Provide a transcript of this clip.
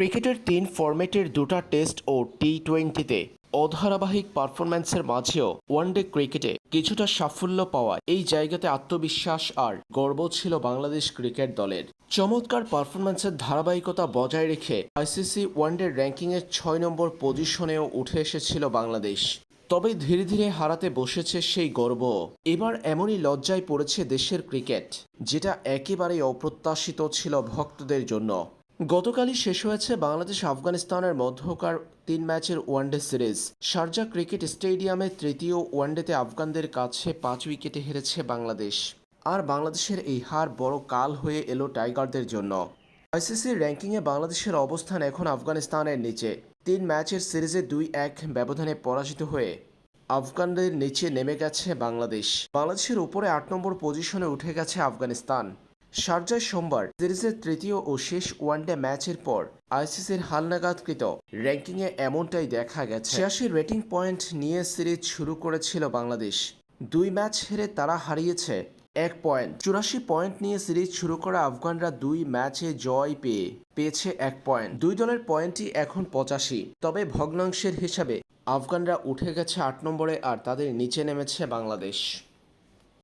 ক্রিকেটের তিন ফরম্যাটের দুটো টেস্ট ও টি টোয়েন্টিতে অধারাবাহিক পারফরম্যান্সের মাঝেও ওয়ানডে ক্রিকেটে কিছুটা সাফল্য পাওয়া এই জায়গাতে আত্মবিশ্বাস আর গর্ব ছিল বাংলাদেশ ক্রিকেট দলের। চমৎকার পারফরম্যান্সের ধারাবাহিকতা বজায় রেখে আইসিসি ওয়ানডে র্যাঙ্কিংয়ের ছয় নম্বর পজিশনেও উঠে এসেছিল বাংলাদেশ। তবে ধীরে ধীরে হারাতে বসেছে সেই গর্ব। এবার এমনই লজ্জায় পড়েছে দেশের ক্রিকেট, যেটা একেবারেই অপ্রত্যাশিত ছিল ভক্তদের জন্য। গতকালই শেষ হয়েছে বাংলাদেশ আফগানিস্তানের মধ্যকার তিন ম্যাচের ওয়ানডে সিরিজ। শারজা ক্রিকেট স্টেডিয়ামে তৃতীয় ওয়ানডেতে আফগানদের কাছে পাঁচ উইকেটে হেরেছে বাংলাদেশ। আর বাংলাদেশের এই হার বড় কাল হয়ে এলো টাইগারদের জন্য। আইসিসির র্যাঙ্কিংয়ে বাংলাদেশের অবস্থান এখন আফগানিস্তানের নিচে। তিন ম্যাচের সিরিজে দুই এক ব্যবধানে পরাজিত হয়ে আফগানদের নিচে নেমে গেছে বাংলাদেশ। বাংলাদেশের উপরে আট নম্বর পজিশনে উঠে গেছে আফগানিস্তান। শারজায় সোমবার সিরিজের তৃতীয় ও শেষ ওয়ানডে ম্যাচের পর আইসিসির হালনাগাদকৃত র্যাঙ্কিংয়ে এমনটাই দেখা গেছে। ছিয়াশি রেটিং পয়েন্ট নিয়ে সিরিজ শুরু করেছিল বাংলাদেশ। দুই ম্যাচ হেরে তারা হারিয়েছে এক পয়েন্ট। চুরাশি পয়েন্ট নিয়ে সিরিজ শুরু করা আফগানরা দুই ম্যাচে জয় পেয়ে পেয়েছে এক পয়েন্ট। দুই দলের পয়েন্টই এখন পঁচাশি। তবে ভগ্নাংশের হিসাবে আফগানরা উঠে গেছে আট নম্বরে আর তাদের নিচে নেমেছে বাংলাদেশ।